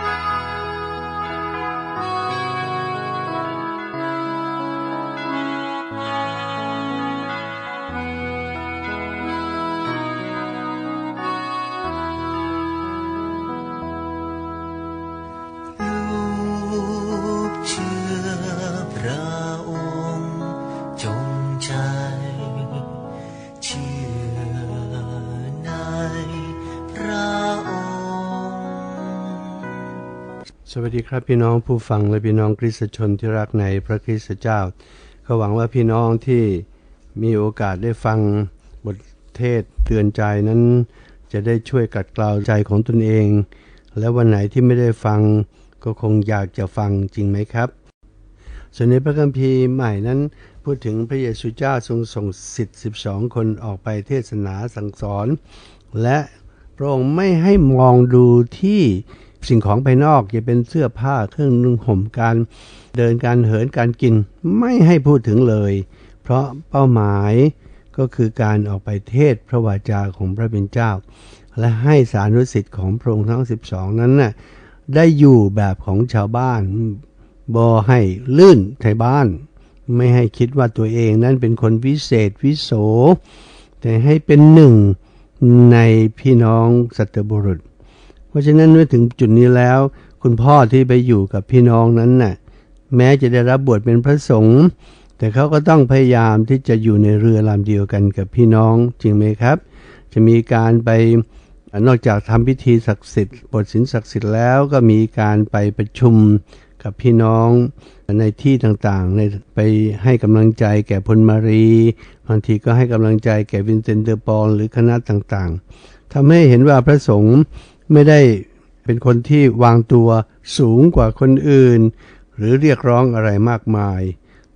Bye. สวัสดีครับพี่น้องผู้ฟังและพี่น้องคริสตชนที่รักในพระคริสตเจ้าก็หวังว่าพี่น้องที่มีโอกาสได้ฟังบทเทศเตือนใจนั้น จะได้ช่วยกัดกลาใจของตนเอง และวันไหนที่ไม่ได้ฟังก็คงอยากจะฟังจริงไหมครับ ส่วนในพระคัมภีร์ใหม่นั้น พูดถึงพระเยซูเจ้าทรงส่งสิทธิ์12 คนออกไปเทศนาสั่งสอน และพระองค์ไม่ให้มองดูที่ สิ่งของภายนอกจะเป็นเสื้อผ้าเครื่องนุ่งห่มการเดินการเหินการกินไม่ให้พูดถึงเลย เพราะเป้าหมายก็คือการออกไปเทศพระวาจาของพระเป็นเจ้า และให้สานุสิทธิ์ของพระองค์ทั้ง 12 นั้นน่ะได้อยู่แบบของชาวบ้านบอให้ลื่นไทยบ้าน ไม่ให้คิดว่าตัวเองนั้นเป็นคนวิเศษวิโส แต่ให้เป็นหนึ่งในพี่น้องสัตบุรุษ เพราะฉะนั้นเมื่อถึงจุดนี้แล้ว คุณพ่อที่ไปอยู่กับพี่น้องนั้นน่ะแม้จะได้รับบทเป็นพระสงฆ์แต่เขาก็ต้องพยายามที่จะอยู่ในเรือลำเดียวกันกับพี่น้องจริงไหมครับ จะมีการไปนอกจากทำพิธีศักดิ์สิทธิ์บทสินศักดิ์สิทธิ์แล้วก็มีการไปประชุมกับพี่น้องในที่ต่างๆในไปให้กำลังใจแก่พลมารีบางทีก็ให้กำลังใจแก่วินเซนเดอร์ปอลหรือคณะต่างๆทำให้เห็นว่าพระสงฆ์ ไม่ได้เป็นคนที่วางตัวสูงกว่าคนอื่น หรือเรียกร้องอะไรมากมาย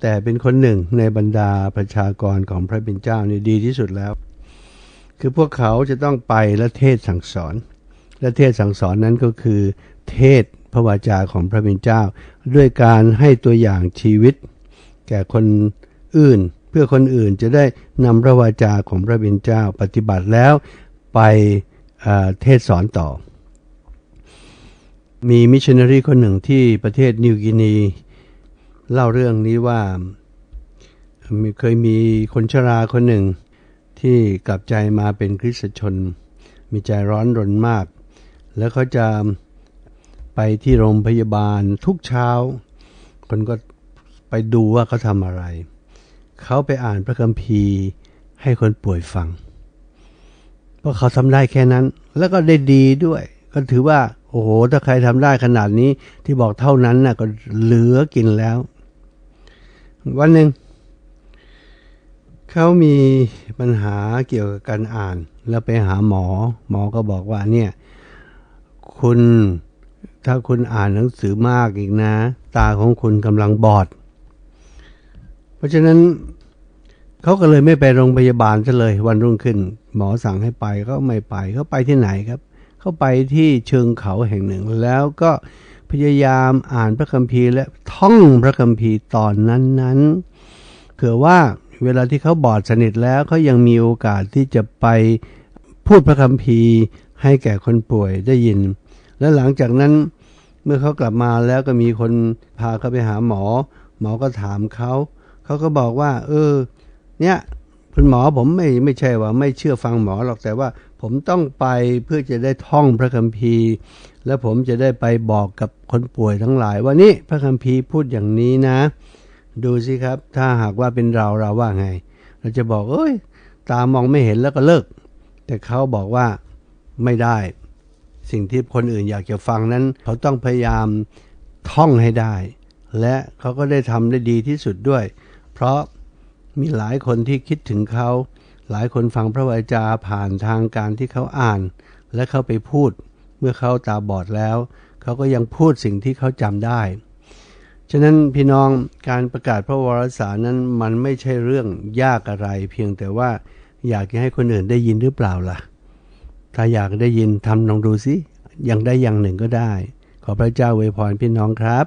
แต่เป็นคนหนึ่งในบรรดาประชากรของพระเป็นเจ้านี่ดีที่สุดแล้ว คือพวกเขาจะต้องไปและเทศสั่งสอน และเทศสั่งสอนนั้นก็คือ เทศพระวาจาของพระเป็นเจ้า ด้วยการให้ตัวอย่างชีวิต แก่คนอื่นเพื่อคนอื่นจะได้นำพระวาจาของพระเป็นเจ้าปฏิบัติแล้วไป เทศสอนต่อ มีมิชชันนารีคนหนึ่งที่ประเทศนิวกินีเล่าเรื่องนี้ว่าเคยมีคนชราคนหนึ่งที่กลับใจมาเป็นคริสตชน มีใจร้อนรนมาก แล้วเขาจะไปที่โรงพยาบาลทุกเช้า คนก็ไปดูว่าเขาทำอะไร เขาไปอ่านพระคัมภีร์ให้คนป่วยฟัง เพราะเขาทำได้แค่นั้น แล้วก็ได้ดีด้วย ก็ถือว่า โอ้โห ถ้าใครทำได้ขนาดนี้ที่บอกเท่านั้นน่ะก็เหลือกินแล้ว วันหนึ่งเขามีปัญหาเกี่ยวกับการอ่าน แล้วไปหาหมอ หมอก็บอกว่าเนี่ย คุณถ้าคุณอ่านหนังสือมากอีกนะ ตาของคุณกำลังบอด เพราะฉะนั้น เขาก็เลยไม่ไปโรงพยาบาลซะเลย วันรุ่งขึ้น หมอสั่งให้ไปก็ไม่ไปเขาไปที่ไหนครับ เขาไปที่เชิงเขาแห่งหนึ่ง แล้วก็พยายามอ่านพระคัมภีร์และท่องพระคัมภีร์ตอนนั้นๆเผื่อว่าเวลาที่เขาบอดสนิทแล้วเขายังมีโอกาสที่จะไปพูดพระคัมภีร์ให้แก่คนป่วยได้ยิน และหลังจากนั้นเมื่อเขากลับมาแล้วก็มีคนพาเขาไปหาหมอ หมอก็ถามเขา เขาก็บอกว่า เออ เนี่ยคุณหมอผมไม่ไม่ใช่ว่าไม่เชื่อฟังหมอหรอกแต่ว่า ผมต้องไปเพื่อจะได้ท่องพระคัมภีร์ และผมจะได้ไปบอกกับคนป่วยทั้งหลายว่านี่พระคัมภีร์พูดอย่างนี้นะ ดูสิครับ ถ้าหากว่าเป็นเราเราว่าไง เราจะบอกเอ้ย ตามองไม่เห็นแล้วก็เลิก แต่เขาบอกว่าไม่ได้ สิ่งที่คนอื่นอยากจะฟังนั้น เขาต้องพยายามท่องให้ได้ และเขาก็ได้ทำได้ดีที่สุดด้วย เพราะ มีหลายคนที่คิดถึงเขา หลายคนฟังพระวจาผ่านทางการที่เขาอ่าน และเขาไปพูด เมื่อเขาตาบอดแล้ว เขาก็ยังพูดสิ่งที่เขาจำได้ ฉะนั้นพี่น้องการประกาศพระวรสารนั้นมันไม่ใช่เรื่องยากอะไร เพียงแต่ว่าอยากให้คนอื่นได้ยินหรือเปล่าล่ะ ถ้าอยากได้ยินทำลองดูสิย่างได้อย่างหนึ่งก็ได้ ขอพระเจ้าอวยพรพี่น้องครับ